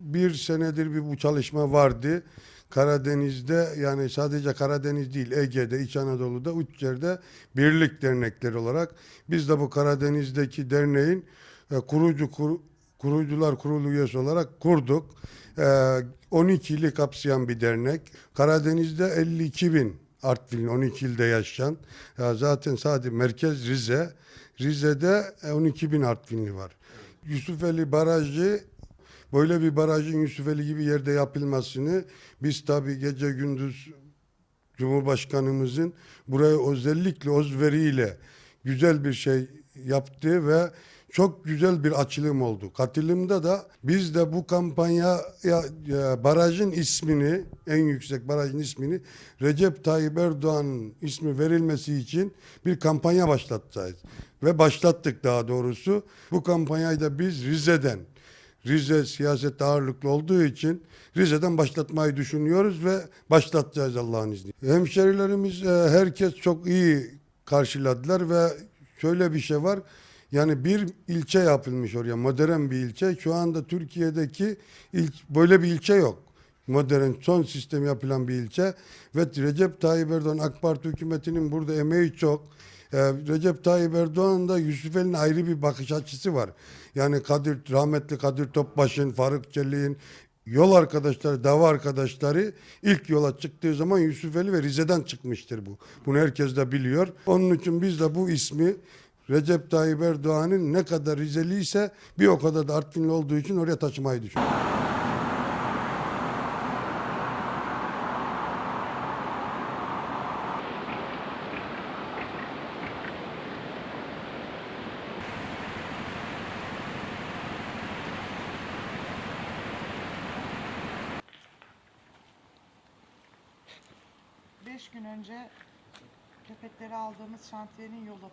Bir senedir bir bu çalışma vardı. Karadeniz'de yani sadece Karadeniz değil Ege'de, İç Anadolu'da üç yerde birlik dernekleri olarak biz de bu Karadeniz'deki derneğin e, kurucu kuru- kurucular kurulu üyesi olarak kurduk. E, 12 ili kapsayan bir dernek. Karadeniz'de 52 bin Artvin'in 12 ilde yaşayan. Ya zaten sadece merkez Rize. Rize'de e, 12 bin Artvinli var. Yusufeli Barajı böyle bir barajın Yusufeli gibi yerde yapılmasını biz tabii gece gündüz Cumhurbaşkanımızın buraya özellikle özveriyle güzel bir şey yaptı ve çok güzel bir açılım oldu. Katılımda da biz de bu kampanya ya, barajın ismini en yüksek barajın ismini Recep Tayyip Erdoğan ismi verilmesi için bir kampanya başlatacağız. Ve başlattık daha doğrusu. Bu kampanyayı da biz Rize'den Rize siyasette ağırlıklı olduğu için Rize'den başlatmayı düşünüyoruz ve başlatacağız Allah'ın izniyle. Hemşerilerimiz e, herkes çok iyi karşıladılar ve şöyle bir şey var. Yani bir ilçe yapılmış oraya modern bir ilçe. Şu anda Türkiye'deki il, böyle bir ilçe yok. Modern son sistem yapılan bir ilçe ve Recep Tayyip Erdoğan AK Parti hükümetinin burada emeği çok. Ee, Recep Tayyip Erdoğan da Yusufeli'nin ayrı bir bakış açısı var. Yani Kadir rahmetli Kadir Topbaş'ın, Faruk Çelik'in yol arkadaşları, dava arkadaşları ilk yola çıktığı zaman Yusufeli ve Rize'den çıkmıştır bu. Bunu herkes de biliyor. Onun için biz de bu ismi Recep Tayyip Erdoğan'ın ne kadar Rizeli ise bir o kadar da Artvinli olduğu için oraya taşımayı düşünüyoruz. Beş gün önce köpekleri aldığımız şantiyenin yolu